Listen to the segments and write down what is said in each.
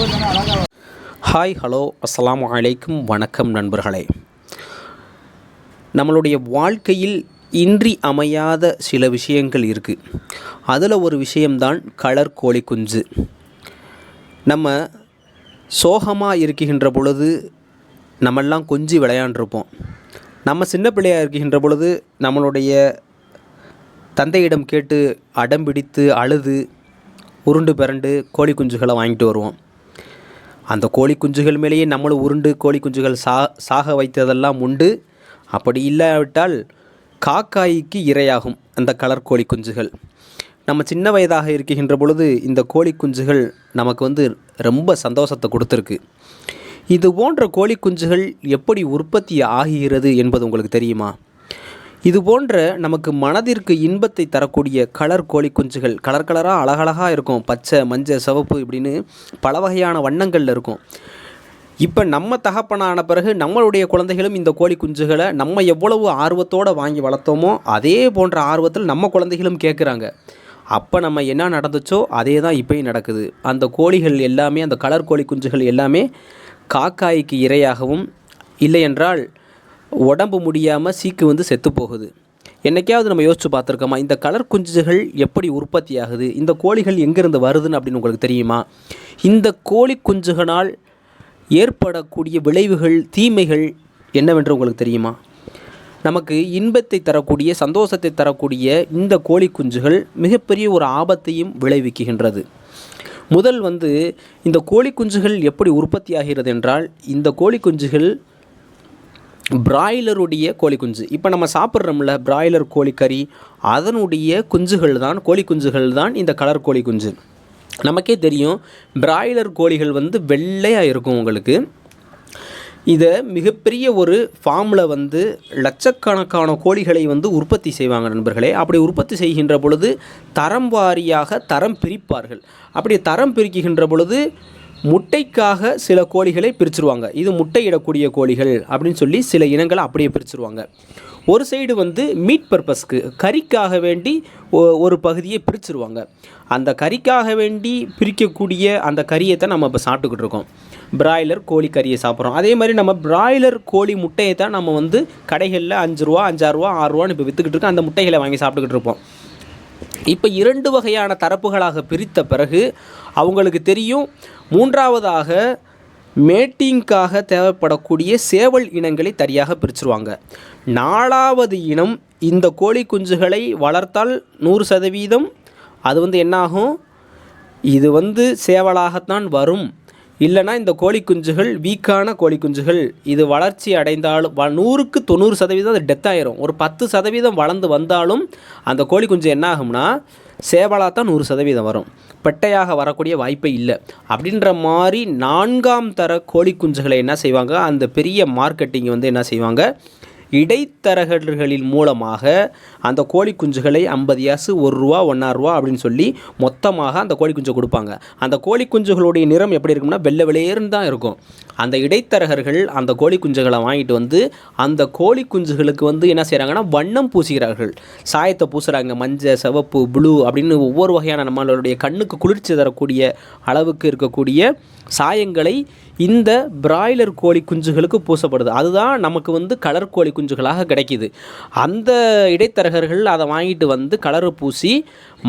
Hi hello அஸ்லாம் அலைக்கும். வணக்கம் நண்பர்களே. நம்மளுடைய வாழ்க்கையில் இன்றி அமையாத சில விஷயங்கள் இருக்குது அதில் ஒரு விஷயம்தான் கலர் கோழி குஞ்சு. நம்ம சோகமாக இருக்கின்ற பொழுது நம்மெல்லாம் கொஞ்சி விளையாண்டுருப்போம். நம்ம சின்ன பிள்ளையாக இருக்கின்ற பொழுது நம்மளுடைய தந்தையிடம் கேட்டு அடம் பிடித்து அழுது உருண்டு பிறண்டு கோழி குஞ்சுகளை வாங்கிட்டு வருவோம். அந்த கோழி குஞ்சுகள் மேலேயே நம்மளும் உருண்டு கோழி குஞ்சுகள் சா சாக வைத்ததெல்லாம் உண்டு. அப்படி இல்லாவிட்டால் காக்காய்க்கு இரையாகும் அந்த கலர் கோழி குஞ்சுகள். நம்ம சின்ன வயதாக இருக்கின்ற பொழுது இந்த கோழி குஞ்சுகள் நமக்கு வந்து ரொம்ப சந்தோஷத்தை கொடுத்துருக்கு. இது போன்ற கோழி குஞ்சுகள் எப்படி உற்பத்தி ஆகிறது என்பது உங்களுக்கு தெரியுமா? இது போன்ற நமக்கு மனதிற்கு இன்பத்தை தரக்கூடிய கலர் கோழி குஞ்சுகள் கலர் கலராக அழகழகாக இருக்கும். பச்சை மஞ்சள் சிவப்பு இப்படின்னு பல வகையான வண்ணங்களில் இருக்கும். இப்போ நம்ம தகப்பனான பிறகு நம்மளுடைய குழந்தைகளும் இந்த கோழி குஞ்சுகளை நம்ம எவ்வளவு ஆர்வத்தோடு வாங்கி வளர்த்தோமோ அதே போன்ற ஆர்வத்தில் நம்ம குழந்தைகளும் கேட்குறாங்க அப்போ நம்ம என்ன நடந்துச்சோ அதே தான் இப்போயும் நடக்குது. அந்த கோழிகள் எல்லாமே அந்த கலர் கோழி குஞ்சுகள் எல்லாமே காக்காய்க்கு இரையாகவும் இல்லை என்றால் உடம்பு முடியாமல் சீக்கு வந்து செத்து போகுது. என்னைக்காவது நம்ம யோசிச்சு பார்த்துருக்கோமா இந்த கலர் குஞ்சுகள் எப்படி உற்பத்தி ஆகுது இந்த கோழிகள் எங்கேருந்து வருதுன்னு அப்படின்னு உங்களுக்கு தெரியுமா? இந்த கோழி குஞ்சுகளால் ஏற்படக்கூடிய விளைவுகள் தீமைகள் என்னவென்று உங்களுக்கு தெரியுமா? நமக்கு இன்பத்தை தரக்கூடிய சந்தோஷத்தை தரக்கூடிய இந்த கோழி குஞ்சுகள் மிகப்பெரிய ஒரு ஆபத்தையும் விளைவிக்குகின்றது முதல் வந்து இந்த கோழி குஞ்சுகள் எப்படி உற்பத்தி ஆகிறது என்றால் இந்த கோழி குஞ்சுகள் பிராய்லருடைய கோழி குஞ்சு இப்போ நம்ம சாப்பிட்றோம்ல பிராய்லர் கோழிக்கறி அதனுடைய குஞ்சுகள் தான் கோழி குஞ்சுகள் தான் இந்த கலர் கோழி குஞ்சு நமக்கே தெரியும் பிராய்லர் கோழிகள் வந்து வெள்ளையாக இருக்கும் உங்களுக்கு. இதை மிகப்பெரிய ஒரு ஃபார்மில் வந்து லட்சக்கணக்கான கோழிகளை வந்து உற்பத்தி செய்வாங்க நண்பர்களே. அப்படி உற்பத்தி செய்கின்ற பொழுது தரம் வாரியாக தரம் பிரிப்பார்கள். அப்படி தரம் பிரிக்குகின்ற பொழுது முட்டைக்காக சில கோழிகளை பிரிச்சுருவாங்க. இது முட்டையிடக்கூடிய கோழிகள் அப்படின்னு சொல்லி சில இனங்களை அப்படியே பிரிச்சுருவாங்க. ஒரு சைடு வந்து மீட் பர்பஸ்க்கு கறிக்காக வேண்டி ஒரு பகுதியை பிரிச்சுருவாங்க. அந்த கறிக்காக வேண்டி பிரிக்கக்கூடிய அந்த கறியை தான் நம்ம இப்போ சாப்பிட்டுக்கிட்டு இருக்கோம். பிராய்லர் கோழி கறியை சாப்பிட்றோம். அதே மாதிரி நம்ம பிராய்லர் கோழி முட்டையை தான் நம்ம வந்து கடைகளில் அஞ்சு ரூபா அஞ்சாறு ரூபா ஆறு இப்போ விற்றுக்கிட்டு இருக்கோம். அந்த முட்டைகளை வாங்கி சாப்பிட்டுக்கிட்டு இருப்போம். இப்போ இரண்டு வகையான தரப்புகளாக பிரித்த பிறகு அவங்களுக்கு தெரியும் மூன்றாவதாக மேட்டிங்காக தேவைப்படக்கூடிய சேவல் இனங்களை தனியாக பிரிச்சுருவாங்க. நாலாவது இனம் இந்த கோழி குஞ்சுகளை வளர்த்தால் நூறு சதவீதம் அது வந்து என்னாகும்? இது வந்து சேவலாகத்தான் வரும். இல்லைனா இந்த கோழி குஞ்சுகள் வீக்கான கோழி குஞ்சுகள் இது வளர்ச்சி அடைந்தாலும் வ- நூறுக்கு தொண்ணூறு சதவீதம் அது டெத் ஆயிரும். ஒரு பத்து சதவீதம் வளர்ந்து வந்தாலும் அந்த கோழி குஞ்சு என்ன ஆகும்னா சேவலாக தான் நூறு சதவீதம் வரும். பெட்டையாக வரக்கூடிய வாய்ப்பே இல்லை. அப்படின்ற மாதிரி நான்காம் தர கோழி குஞ்சுகளை என்ன செய்வாங்க? அந்த பெரிய மார்க்கெட்டிங் வந்து என்ன செய்வாங்க? இடைத்தரகர்களின் மூலமாக அந்த கோழி குஞ்சுகளை ஐம்பது யாசு ஒரு ரூபா ஒன்றா ரூபா அப்படின்னு சொல்லி மொத்தமாக அந்த கோழி குஞ்சை கொடுப்பாங்க. அந்த கோழி குஞ்சுகளுடைய நிறம் எப்படி இருக்கும்னா வெள்ளை வெளியேறுன்னு தான் இருக்கும். அந்த இடைத்தரகர்கள் அந்த கோழி குஞ்சுகளை வாங்கிட்டு வந்து அந்த கோழி குஞ்சுகளுக்கு வந்து என்ன செய்கிறாங்கன்னா வண்ணம் பூசுகிறார்கள். சாயத்தை பூசுகிறாங்க மஞ்சள் சிவப்பு ப்ளூ அப்படின்னு ஒவ்வொரு வகையான நம்மளுடைய கண்ணுக்கு குளிர்ச்சி தரக்கூடிய அளவுக்கு இருக்கக்கூடிய சாயங்களை இந்த பிராய்லர் கோழி குஞ்சுகளுக்கு பூசப்படுது. அதுதான் நமக்கு வந்து கலர் கோழி குஞ்சுகளாக கிடைக்கிது. அந்த இடைத்தரகர்கள் அதை வாங்கிட்டு வந்து கலரை பூசி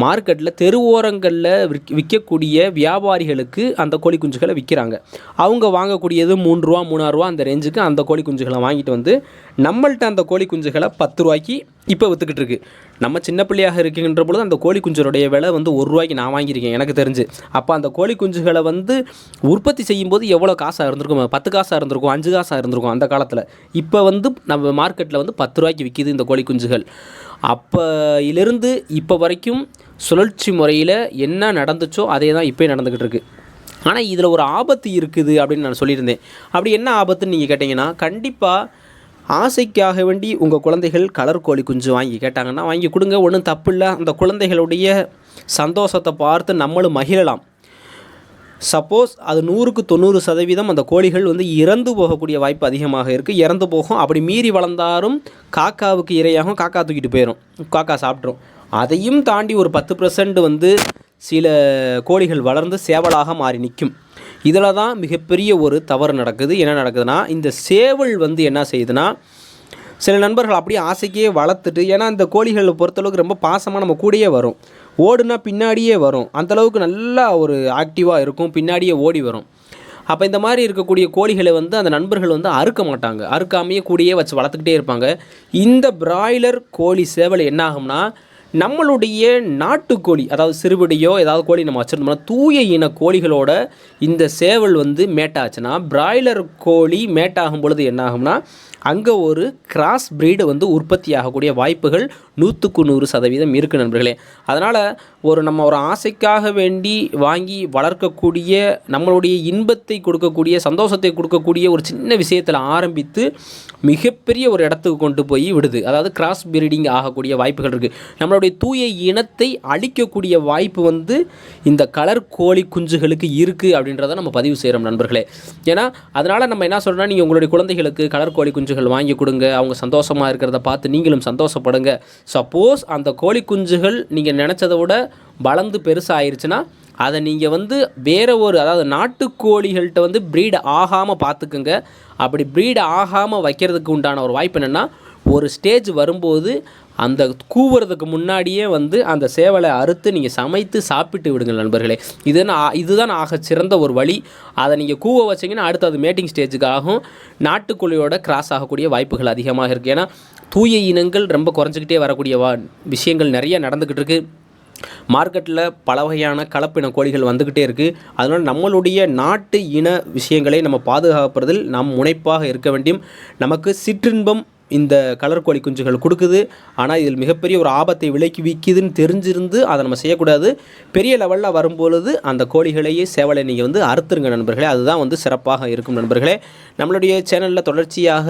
மார்க்கெட்டில் தெருவோரங்களில் விற்க விற்கக்கூடிய வியாபாரிகளுக்கு அந்த கோழி குஞ்சுகளை விற்கிறாங்க அவங்க வாங்கக்கூடியது மூணு ரூபா மூணாயிரம் ரூபா அந்த ரேஞ்சுக்கு அந்த கோழி குஞ்சுகளை வாங்கிட்டு வந்து நம்மள்கிட்ட அந்த கோழி குஞ்சுகளை பத்து ரூபாய்க்கு இப்போ விற்றுக்கிட்டு இருக்கு. நம்ம சின்ன பிள்ளையாக இருக்குங்கிற பொழுது அந்த கோழி குஞ்சுடைய விலை வந்து ஒரு ரூபாய்க்கு நான் வாங்கியிருக்கேன் எனக்கு தெரிஞ்சு. அப்போ அந்த கோழி குஞ்சுகளை வந்து உற்பத்தி செய்யும்போது எவ்வளோ காசாக இருந்திருக்கும்? பத்து காசாக இருந்திருக்கும் அஞ்சு காசாக இருந்திருக்கும் அந்த காலத்தில். இப்போ வந்து நம்ம மார்க்கெட்டில் வந்து பத்து ரூபாய்க்கு விற்கிது இந்த கோழி குஞ்சுகள். அப்போயிலிருந்து இப்போ வரைக்கும் சுழற்சி முறையில் என்ன நடந்துச்சோ அதே தான் இப்போயும் நடந்துக்கிட்டு இருக்குது ஆனால் இதில் ஒரு ஆபத்து இருக்குது அப்படின்னு நான் சொல்லியிருந்தேன். அப்படி என்ன ஆபத்துன்னு நீங்கள் கேட்டிங்கன்னா கண்டிப்பாக ஆசைக்காக வேண்டி உங்கள் குழந்தைகள் கலர் கோழி குஞ்சு வாங்கி கேட்டாங்கன்னா வாங்கி கொடுங்க ஒன்றும் தப்பு இல்லை அந்த குழந்தைகளுடைய சந்தோஷத்தை பார்த்து நம்மளும் மகிழலாம். சப்போஸ் அது நூறுக்கு தொண்ணூறு சதவீதம் அந்த கோழிகள் வந்து இறந்து போகக்கூடிய வாய்ப்பு அதிகமாக இருக்குது இறந்து போகும். அப்படி மீறி வளர்ந்தாலும் காக்காவுக்கு இரையாகும். காக்கா தூக்கிட்டு போயிடும் காக்கா சாப்பிட்ரும் அதையும் தாண்டி ஒரு பத்து வந்து சில கோழிகள் வளர்ந்து சேவலாக மாறி நிற்கும். இதில் தான் மிகப்பெரிய ஒரு தவறு நடக்குது. என்ன நடக்குதுன்னா இந்த சேவல் வந்து என்ன செய்யுதுன்னா சில நண்பர்கள் அப்படியே ஆசைக்கே வளர்த்துட்டு ஏன்னா இந்த கோழிகளை பொறுத்தளவுக்கு ரொம்ப பாசமாக நம்ம கூடயே வரும். ஓடுனா பின்னாடியே வரும். அந்தளவுக்கு நல்லா ஒரு ஆக்டிவாக இருக்கும். பின்னாடியே ஓடி வரும். அப்போ இந்த மாதிரி இருக்கக்கூடிய கோழிகளை வந்து அந்த நண்பர்கள் வந்து அறுக்க மாட்டாங்க. அறுக்காமையே கூடயே வச்சு வளர்த்துக்கிட்டே இருப்பாங்க. இந்த பிராய்லர் கோழி சேவல் என்ன ஆகும்னா நம்மளுடைய நாட்டுக்கோழி அதாவது சிறுபடியோ ஏதாவது கோழி நம்ம வச்சுருந்தோம்னா தூய இன கோழிகளோட இந்த சேவல் வந்து மேட்டாச்சுன்னா பிராய்லர் கோழி மேட்டாகும் பொழுது என்ன ஆகும்னா அங்கே ஒரு கிராஸ் ப்ரீடு வந்து உற்பத்தி ஆகக்கூடிய வாய்ப்புகள் நூற்றுக்கு நூறு சதவீதம் இருக்குது நண்பர்களே. அதனால் ஒரு நம்ம ஒரு ஆசைக்காக வேண்டி வாங்கி வளர்க்கக்கூடிய நம்மளுடைய இன்பத்தை கொடுக்கக்கூடிய சந்தோஷத்தை கொடுக்கக்கூடிய ஒரு சின்ன விஷயத்தில் ஆரம்பித்து மிகப்பெரிய ஒரு இடத்துக்கு கொண்டு போய் விடுது. அதாவது கிராஸ் ப்ரீடிங் ஆகக்கூடிய வாய்ப்புகள் இருக்குது நம்மளுடைய தூய இனத்தை அழிக்கக்கூடிய வாய்ப்பு வந்து இந்த கலர் கோழி குஞ்சுகளுக்கு இருக்குது அப்படின்றத நம்ம பதிவு செய்கிறோம் நண்பர்களே. ஏன்னா அதனால் நம்ம என்ன சொல்கிறோம்னா நீங்கள் உங்களுடைய குழந்தைகளுக்கு கலர் கோழி குஞ்சுகள் வாங்கி கொடுங்க அவங்க சந்தோஷமாக இருக்கிறத பார்த்து நீங்களும் சந்தோஷப்படுங்க. சப்போஸ் அந்த கோழி குஞ்சுகள் நீங்கள் நினச்சதை விட வளர்ந்து பெருசாக ஆயிடுச்சுன்னா அதை நீங்கள் வந்து வேறு ஒரு அதாவது நாட்டுக்கோழிகள்கிட்ட வந்து ப்ரீட் ஆகாமல் பார்த்துக்குங்க. அப்படி ப்ரீட் ஆகாமல் வைக்கிறதுக்கு உண்டான ஒரு வாய்ப்பு என்னென்னா ஒரு ஸ்டேஜ் வரும்போது அந்த கூவுறதுக்கு முன்னாடியே வந்து அந்த சேவலை அறுத்து நீங்கள் சமைத்து சாப்பிட்டு விடுங்கள் நண்பர்களே. இதுதான் இதுதான் ஆக சிறந்த ஒரு வழி. அதை நீங்கள் கூவ வச்சிங்கன்னா அடுத்து அது மேட்டிங் ஸ்டேஜுக்கு ஆகும். நாட்டுக்கோழியோட கிராஸ் ஆகக்கூடிய வாய்ப்புகள் அதிகமாக இருக்குது ஏன்னா தூய இனங்கள் ரொம்ப குறைஞ்சிக்கிட்டே வரக்கூடிய வா விஷயங்கள் நிறைய நடந்துக்கிட்டு இருக்குது மார்க்கெட்டில் பல வகையான கலப்பின கோழிகள் வந்துக்கிட்டே இருக்குது அதனால் நம்மளுடைய நாட்டு இன விஷயங்களை நம்ம பாதுகாப்பதில் நாம் முனைப்பாக இருக்க வேண்டும். நமக்கு சிற்றின்பம் இந்த கலர் கோழி குஞ்சுகள் கொடுக்குது. ஆனால் இதில் மிகப்பெரிய ஒரு ஆபத்தை விலைக்கு விற்கிதுன்னு தெரிஞ்சிருந்து அதை நம்ம செய்யக்கூடாது. பெரிய லெவலில் வரும்பொழுது அந்த கோழிகளையே சேவலை நீங்கள் வந்து அறுத்துருங்க நண்பர்களே. அதுதான் வந்து சிறப்பாக இருக்கும் நண்பர்களே. நம்மளுடைய சேனலில் தொடர்ச்சியாக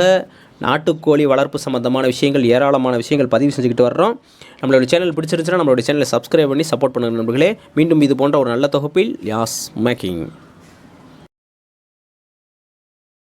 நாட்டுக்கோழி வளர்ப்பு சம்மந்தமான விஷயங்கள் ஏராளமான விஷயங்கள் பதிவு செஞ்சுக்கிட்டு வர்றோம். நம்மளோட சேனல் பிடிச்சிருந்துச்சுன்னா நம்மளோட சேனலை சப்ஸ்கிரைப் பண்ணி சப்போர்ட் பண்ணுங்கள் நண்பர்களே. மீண்டும் இது போன்ற ஒரு நல்ல தொகுப்பில் யாஸ் மேக்கிங்.